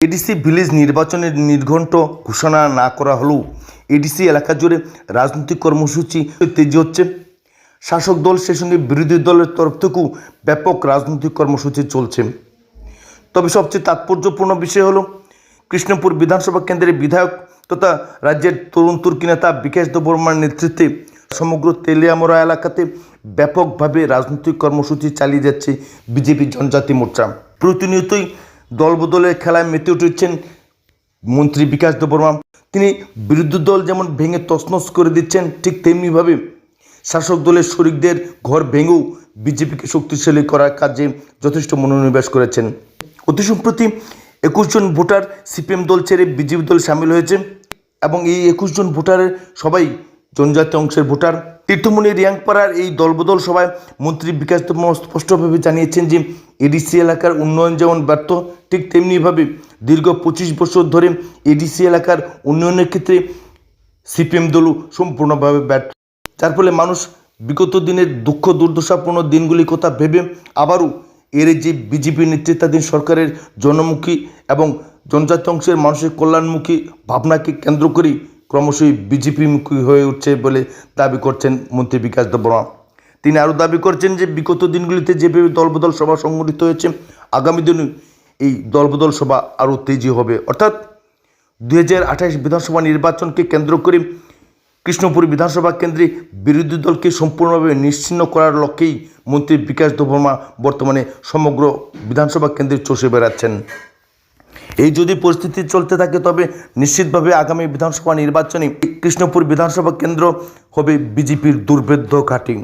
ADC village নির্বাচনের নির্ঘণ্ট ঘোষণা না করা হলেও এডিসি এলাকা জুড়ে রাজনৈতিক কর্মসূচি তেজি হচ্ছে। শাসক দল সেই সঙ্গে বিরোধী দলের তরফ থেকেও ব্যাপক রাজনৈতিক কর্মসূচি চলছে। তবে সবচেয়ে তাৎপর্যপূর্ণ বিষয় হলো, কৃষ্ণপুর বিধানসভা কেন্দ্রের বিধায়ক তথা রাজ্যের তরুণ তুর্কি নেতা বিকাশ দেববর্মার নেতৃত্বে সমগ্র তেলিয়ামরা এলাকাতে ব্যাপকভাবে রাজনৈতিক কর্মসূচি চালিয়ে যাচ্ছে বিজেপি জনজাতি মোর্চা। প্রতিনিয়তই দলবদলের খেলায় মেতে উঠেছেন মন্ত্রী বিকাশ দেববর্মা। তিনি বিরোধী দল যেমন ভেঙে তছনছ করে দিচ্ছেন, ঠিক তেমনিভাবে শাসক দলের শরিকদের ঘর ভেঙেও বিজেপিকে শক্তিশালী করার কাজে যথেষ্ট মনোনিবেশ করেছেন। অতি সম্প্রতি একুশ জন ভোটার সিপিএম দল ছেড়ে বিজেপি দল সামিল হয়েছে এবং এই একুশ জন ভোটারের সবাই জনজাতি অংশের ভোটার। তীর্থমণি রিয়াংপাড়ার এই দলবদল সভায় মন্ত্রী বিকাশ দেববর্মা স্পষ্টভাবে জানিয়েছেন যে এডিসি এলাকার উন্নয়ন যেমন ব্যর্থ, ঠিক তেমনিভাবে দীর্ঘ পঁচিশ বছর ধরে এডিসি এলাকার উন্নয়নের ক্ষেত্রে সিপিএম দলও সম্পূর্ণভাবে ব্যর্থ। যার ফলে মানুষ বিগত দিনের দুঃখ দুর্দশাপূর্ণ দিনগুলির কথা ভেবে আবারও এর যে বিজেপি নেতৃত্বাধীন সরকারের জনমুখী এবং জনজাতি অংশের মানুষের কল্যাণমুখী ভাবনাকে কেন্দ্র করেই ক্রমশই বিজেপিমুখী হয়ে উঠছে বলে দাবি করছেন মন্ত্রী বিকাশ দেববর্মা। তিনি আরও দাবি করছেন যে বিগত দিনগুলিতে যেভাবে দলবদল সভা সংগঠিত হয়েছে, আগামী দিনে এই দলবদল সভা আরও তেজি হবে। অর্থাৎ দুই হাজার আঠাশ বিধানসভা নির্বাচনকে কেন্দ্র করে কৃষ্ণপুর বিধানসভা কেন্দ্রে বিরোধী দলকে সম্পূর্ণভাবে নিশ্চিন্ন করার লক্ষ্যেই মন্ত্রী বিকাশ দেববর্মা বর্তমানে সমগ্র বিধানসভা কেন্দ্রে চষে বেড়াচ্ছেন। এই যদি পরিস্থিতি চলতে থাকে, তবে নিশ্চিতভাবে আগামী বিধানসভা নির্বাচনে কৃষ্ণপুর বিধানসভা কেন্দ্র হবে বিজেপির দুর্ভেদ্য ঘাঁটি।